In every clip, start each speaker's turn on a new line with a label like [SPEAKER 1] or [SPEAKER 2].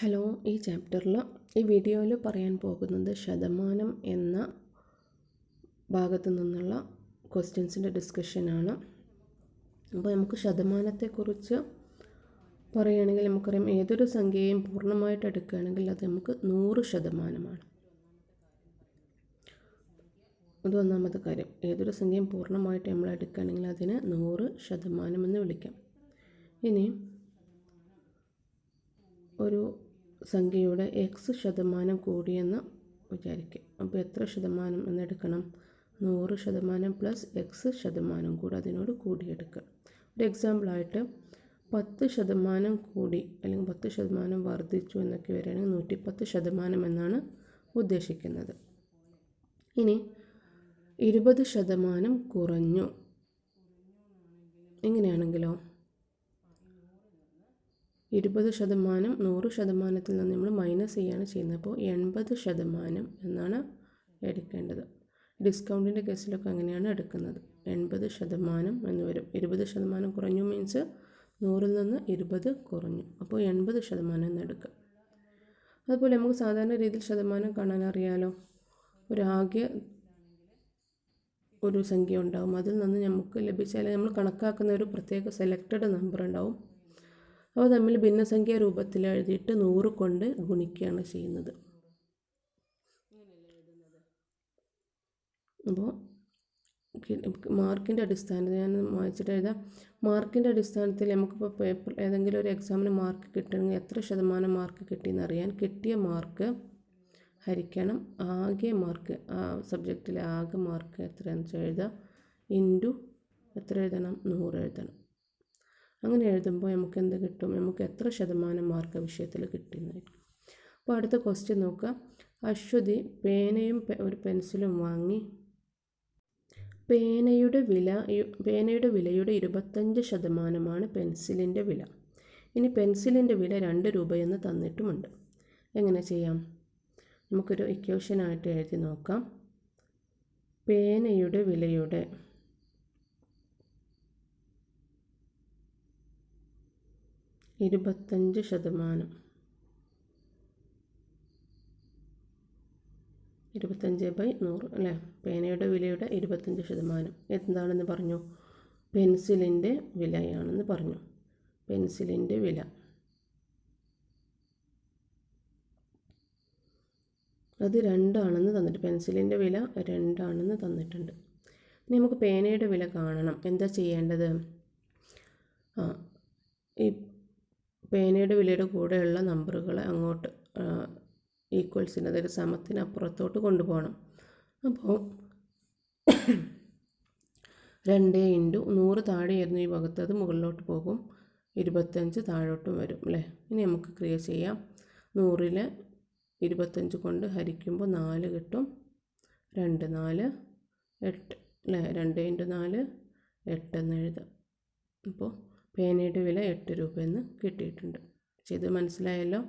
[SPEAKER 1] Hello ഈ ചാപ്റ്ററിൽ ഈ വീഡിയോയിൽ പറയാൻ പോകുന്നത് ശതമാനം എന്ന ഭാഗത്ത് നിന്നുള്ള ക്വസ്റ്റ്യൻസിന്റെ ഡിസ്കഷനാണ്. അപ്പോൾ നമുക്ക് ശതമാനത്തെക്കുറിച്ച് പറയുകയാണെങ്കിൽ നമുക്കറിയാം ഏതൊരു സംഖ്യയും പൂർണമായിട്ട് എടുക്കുകയാണെങ്കിൽ അത് നമുക്ക് നൂറ് ശതമാനമാണ്. അത് ഒന്നാമത്തെ കാര്യം. ഏതൊരു സംഖ്യയും പൂർണമായിട്ട് നമ്മൾ എടുക്കുകയാണെങ്കിൽ അതിന് നൂറ് ശതമാനം എന്ന് വിളിക്കാം. ഇനി ഒരു സംഖ്യയുടെ എക്സ് ശതമാനം കൂടിയെന്ന് വിചാരിക്കുക അപ്പോൾ എത്ര ശതമാനം എന്നെടുക്കണം? നൂറ് ശതമാനം പ്ലസ് എക്സ് ശതമാനം കൂടി അതിനോട് കൂടിയെടുക്കുക ഒരു എക്സാമ്പിളായിട്ട് പത്ത് ശതമാനം കൂടി അല്ലെങ്കിൽ പത്ത് ശതമാനം വർദ്ധിച്ചു എന്നൊക്കെ വരികയാണെങ്കിൽ നൂറ്റിപ്പത്ത് ശതമാനം എന്നാണ് ഉദ്ദേശിക്കുന്നത്. ഇനി ഇരുപത് ശതമാനം കുറഞ്ഞു. എങ്ങനെയാണെങ്കിലോ? ഇരുപത് ശതമാനം നൂറ് ശതമാനത്തിൽ നിന്ന് നമ്മൾ മൈനസ് ചെയ്യാണ് ചെയ്യുന്നത്. അപ്പോൾ എൺപത് ശതമാനം എന്നാണ് എടുക്കേണ്ടത്. ഡിസ്കൗണ്ടിന്റെ കേസിലൊക്കെ അങ്ങനെയാണ് എടുക്കുന്നത്. എൺപത് ശതമാനം എന്ന് വരും. ഇരുപത് ശതമാനം കുറഞ്ഞു മീൻസ് നൂറിൽ നിന്ന് ഇരുപത് കുറഞ്ഞു. അപ്പോൾ എൺപത് ശതമാനം എന്ന് എടുക്കുക അതുപോലെ നമുക്ക് സാധാരണ രീതിയിൽ ശതമാനം കാണാൻ അറിയാലോ? ഒരാകെ ഒരു സംഖ്യ ഉണ്ടാകും അതിൽ നിന്ന് നമുക്ക് ലഭിച്ചാൽ നമ്മൾ കണക്കാക്കുന്ന ഒരു പ്രത്യേക സെലക്റ്റഡ് നമ്പർ ഉണ്ടാവും. അവ തമ്മിൽ ഭിന്നസംഖ്യ രൂപത്തിൽ എഴുതിയിട്ട് നൂറ് കൊണ്ട് ഗുണിക്കുകയാണ് ചെയ്യുന്നത്. അപ്പോൾ മാർക്കിന്റെ അടിസ്ഥാനത്തിൽ ഞാൻ വായിച്ചിട്ട് എഴുതാം. മാർക്കിന്റെ അടിസ്ഥാനത്തിൽ നമുക്കിപ്പോൾ പേപ്പർ ഏതെങ്കിലും ഒരു എക്സാമിന് മാർക്ക് കിട്ടണമെങ്കിൽ എത്ര ശതമാനം മാർക്ക് കിട്ടിയെന്ന് അറിയാൻ കിട്ടിയ മാർക്ക് ഹരിക്കണം. ആകെ മാർക്ക് ആ സബ്ജക്റ്റിലെ ആകെ മാർക്ക് എത്രയാണെന്ന് വെച്ചാൽ എഴുതാം. ഇന്റു എത്ര എഴുതണം? നൂറ് എഴുതണം. അങ്ങനെ എഴുതുമ്പോൾ നമുക്ക് എന്ത് കിട്ടും? നമുക്ക് എത്ര ശതമാനം മാർക്ക് വിഷയത്തിൽ കിട്ടുന്നതായിരിക്കും അപ്പോൾ അടുത്ത ക്വസ്റ്റ്യൻ നോക്കുക. അശ്വതി പേനയും ഒരു പെൻസിലും വാങ്ങി പേനയുടെ വില പേനയുടെ വിലയുടെ ഇരുപത്തഞ്ച് ശതമാനമാണ് പെൻസിലിന്റെ വില. ഇനി പെൻസിലിന്റെ വില രണ്ട് രൂപയെന്ന് തന്നിട്ടുമുണ്ട്. എങ്ങനെ ചെയ്യാം? നമുക്കൊരു ഇക്വേഷനായിട്ട് എഴുതി നോക്കാം. പേനയുടെ വിലയുടെ ഇരുപത്തഞ്ച് ശതമാനം. ഇരുപത്തഞ്ച് ബൈ നൂറ് അല്ലേ? പേനയുടെ വിലയുടെ ഇരുപത്തഞ്ച് ശതമാനം. എന്താണെന്ന് പറഞ്ഞു? പെൻസിലിന്റെ വിലയാണെന്ന് പറഞ്ഞു. പെൻസിലിന്റെ വില. അത് രണ്ടാണെന്ന് തന്നിട്ട് പെൻസിലിന്റെ വില രണ്ടാണെന്ന് തന്നിട്ടുണ്ട്. ഇനി നമുക്ക് പേനയുടെ വില കാണണം. എന്താ ചെയ്യേണ്ടത്? ആ ഈ പേനയുടെ വിലയുടെ കൂടെയുള്ള നമ്പറുകളെ അങ്ങോട്ട് ഈക്വൽസിന് അതായത് സമത്തിന് അപ്പുറത്തോട്ട് കൊണ്ടുപോകണം. അപ്പോൾ രണ്ട് ഇന്റു നൂറ് താഴെയായിരുന്നു ഈ ഭാഗത്ത് അത് മുകളിലോട്ട് പോകും. ഇരുപത്തഞ്ച് താഴോട്ടും വരും അല്ലേ? ഇനി നമുക്ക് ക്രിയ ചെയ്യാം. നൂറിൽ ഇരുപത്തഞ്ച് കൊണ്ട് ഹരിക്കുമ്പോൾ നാല് കിട്ടും. രണ്ട് നാല് എട്ട് അല്ലേ? രണ്ട് ഇന്റു നാല് എട്ടെന്ന് എഴുതാം. അപ്പോൾ പേനയുടെ വില എട്ട് എന്ന് കിട്ടിയിട്ടുണ്ട്. ഇത് മനസ്സിലായല്ലോ?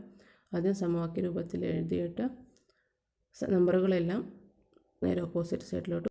[SPEAKER 1] ആദ്യം സമവാക്യ രൂപത്തിൽ എഴുതിയിട്ട് നമ്പറുകളെല്ലാം നേരെ ഓപ്പോസിറ്റ് സൈഡിലോട്ട്